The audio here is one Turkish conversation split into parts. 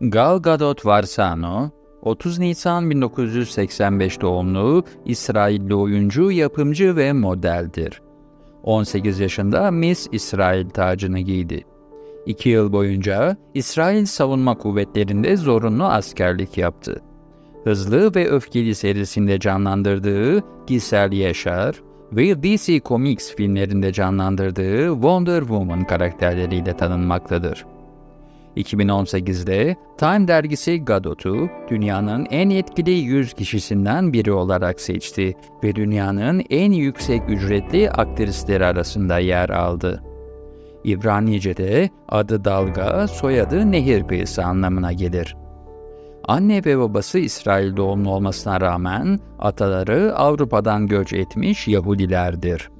Gal Gadot Varsano, 30 Nisan 1985 doğumlu İsrailli oyuncu, yapımcı ve modeldir. 18 yaşında Miss İsrail tacını giydi. 2 yıl boyunca İsrail Savunma Kuvvetleri'nde zorunlu askerlik yaptı. Hızlı ve Öfkeli serisinde canlandırdığı Giselle Yaşar ve DC Comics filmlerinde canlandırdığı Wonder Woman karakterleriyle tanınmaktadır. 2018'de Time dergisi Gadot'u dünyanın en etkili 100 kişisinden biri olarak seçti ve dünyanın en yüksek ücretli aktrisleri arasında yer aldı. İbranice'de adı dalga, soyadı nehir kıyısı anlamına gelir. Anne ve babası İsrail doğumlu olmasına rağmen ataları Avrupa'dan göç etmiş Yahudilerdir.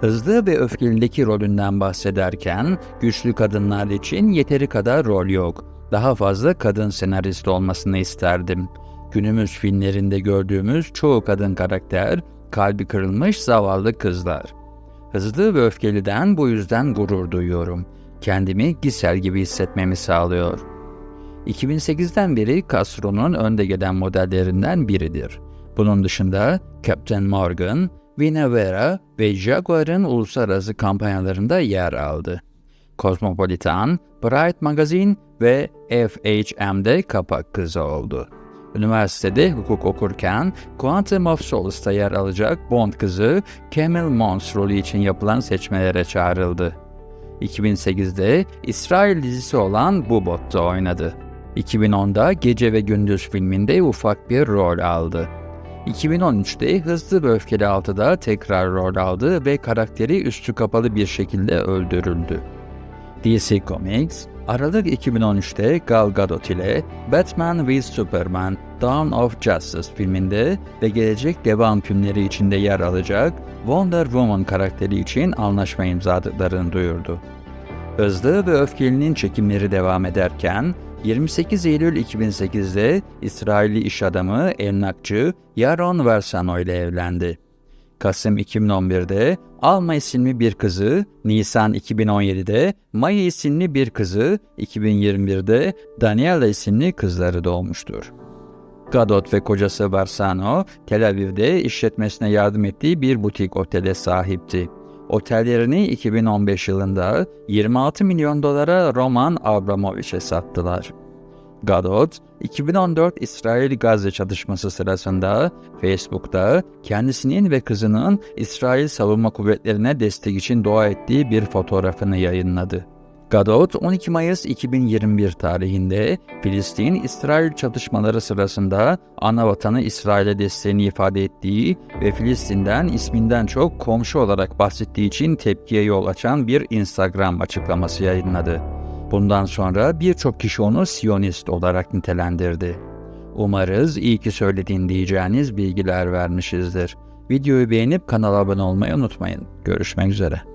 Hızlı ve öfkelindeki rolünden bahsederken güçlü kadınlar için yeteri kadar rol yok. Daha fazla kadın senarist olmasını isterdim. Günümüz filmlerinde gördüğümüz çoğu kadın karakter kalbi kırılmış zavallı kızlar. Hızlı ve öfkeliden bu yüzden gurur duyuyorum. Kendimi Gisel gibi hissetmemi sağlıyor. 2008'den beri Castro'nun önde gelen modellerinden biridir. Bunun dışında Captain Morgan, Vinavera ve Jaguar'ın uluslararası kampanyalarında yer aldı. Cosmopolitan, Bright Magazine ve FHM'de kapak kızı oldu. Üniversitede hukuk okurken Quantum of Solace'da yer alacak Bond kızı Camille Mons rolü için yapılan seçmelere çağrıldı. 2008'de İsrail dizisi olan Bubot'ta oynadı. 2010'da Gece ve Gündüz filminde ufak bir rol aldı. 2013'te Hızlı ve Öfkeli 6'da tekrar rol aldı ve karakteri üstü kapalı bir şekilde öldürüldü. DC Comics, Aralık 2013'te Gal Gadot ile Batman vs Superman Dawn of Justice filminde ve gelecek devam filmleri içinde yer alacak Wonder Woman karakteri için anlaşma imzaladıklarını duyurdu. Hızlı ve Öfkeli'nin çekimleri devam ederken 28 Eylül 2008'de İsrailli iş adamı emlakçı Yaron Versano ile evlendi. Kasım 2011'de Alma isimli bir kızı, Nisan 2017'de Maya isimli bir kızı, 2021'de Daniela isimli kızları doğmuştur. Gadot ve kocası Varsano, Tel Aviv'de işletmesine yardım ettiği bir butik otele sahipti. Otellerini 2015 yılında 26 milyon dolara Roman Abramovich'e sattılar. Gadot, 2014 İsrail-Gazze çatışması sırasında Facebook'ta kendisinin ve kızının İsrail Savunma Kuvvetlerine destek için dua ettiği bir fotoğrafını yayınladı. Gadot 12 Mayıs 2021 tarihinde Filistin-İsrail çatışmaları sırasında ana vatanı İsrail'e desteğini ifade ettiği ve Filistin'den isminden çok komşu olarak bahsettiği için tepkiye yol açan bir Instagram açıklaması yayınladı. Bundan sonra birçok kişi onu Siyonist olarak nitelendirdi. Umarız iyi ki söylediğin diyeceğiniz bilgiler vermişizdir. Videoyu beğenip kanala abone olmayı unutmayın. Görüşmek üzere.